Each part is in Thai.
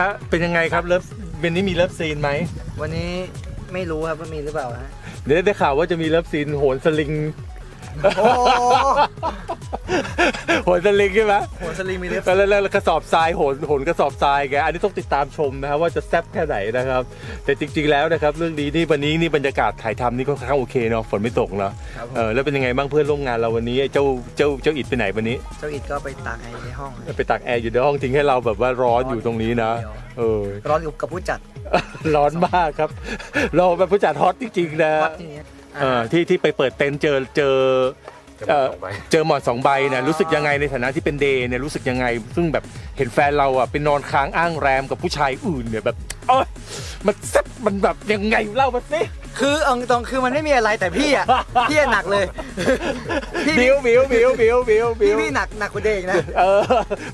ฮะเป็นยังไงครับเลิฟเป็นนี้มีเลิฟซีนไหมวันนี้ไม่รู้ครับว่ามีหรือเปล่าฮะเดี๋ยวได้ข่าวว่าจะมีเลิฟซีนโหนสลิง โอ้โหโหนสลิงใช่ไหมโหสลิงมีเล็บแล้วแล้วแล้วกระสอบทรายโหนโหนกระสอบทรายแกอันนี้ต้องติดตามชมนะครับว่าจะแซ่บแค่ไหนนะครับ แต่จริง ๆ แล้วนะครับ เรื่องนี้นี่วันนี้นี่บรรยากาศถ่ายทำนี่ค่อนข้างโอเคเนาะฝนไม่ตกเนาะครับผม เออแล้วเป็นยังไงบ้างเพื่อนร่วมงานเราวันนี้ไอ้เจ้าเจ้าเจ้าอิดไปไหนวันนี้ เจ้าอิดก็ไปตากไอ้ในห้องเลย ไปตากแอร์อยู่ในห้องทิ้งให้เราแบบว่าร้อนอยู่ตรงนี้นะเออ ร้อนอยู่กับผู้จัดร้อนมากครับ เราเป็นผู้จัดฮอตจริงๆนะ วัดที่นี้เออที่ที่ไปเปิดเต็นท์เจอเจอเอ่อเจอหมอนสองใบเนี่ยรู้สึกยังไงในฐานะที่เป็นเดย์เนี่ยรู้สึกยังไง ซึ่งแบบเห็นแฟนเราอะไปนอนค้างอ้างแรมกับผู้ชายอื่นเนี่ยแบบเอยมันแซ่บมันแบบยังไงเล่ามาสิ คือเอาตรงๆคือมันไม่มีอะไรแต่พี่อะพี่อะหนักเลยพี่บิวบิวบิวบิวบิวบิพี่วพี่หนักหนักกว่าเด็กนะ เออ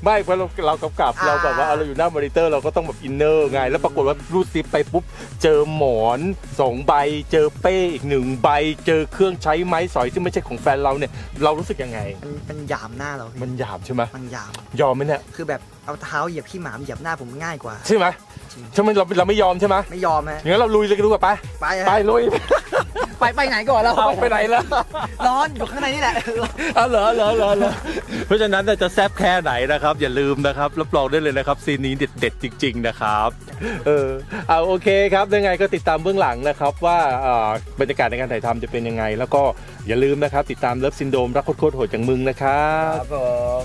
ไม่เพราะเราเรากำกับอ่าเราแบบว่า เราอยู่หน้ามอนิเตอร์เราก็ต้องแบบอินเนอร์ไง แล้วปรากฏว่ารูดซิปไปปุ๊บ เจอหมอนสองใบ เจอเป้อีกหนึ่งใบ เจอเครื่องใช้ไม้สอยซึ่งไม่ใช่ของแฟนเราเนี่ย เรารู้สึกยังไง มันมันหยามหน้าเรามันหยาบใช่ไหมมันหยาม ยอมไหมเนี่ย คือแบบเอาเท้าเหยียบขี้หมาเหยียบหน้าผมง่ายกว่า ใช่ไหมจริง ใช่ไหมเราเราไม่ยอมใช่ไหมไม่ยอมฮะงั้นเราลุยเลยกันดูกว่าไปไปฮะไปลุย ไปไปไหนก่อนเราเอาไปไหนแล้วร้อนอยู่ข้างในนี่แหละ อ๋อเหรอเหรอเหรอเหรอเพราะฉะนั้นเนี่ยจะแซบแค่ไหนนะครับ อย่าลืมนะครับรับรองได้เลยนะครับ ซีนนี้เด็ดเด็ดๆจริง ๆ นะครับเออเอาโอเคครับยังไงก็ติดตามเบื้องหลังนะครับ ว่าเอ่อบรรยากาศในการถ่ายทำจะเป็นยังไง แล้วก็อย่าลืมนะครับ ติดตามเลิฟซินโดมรักโคตรๆโหดอย่างมึงนะครับ ครับผม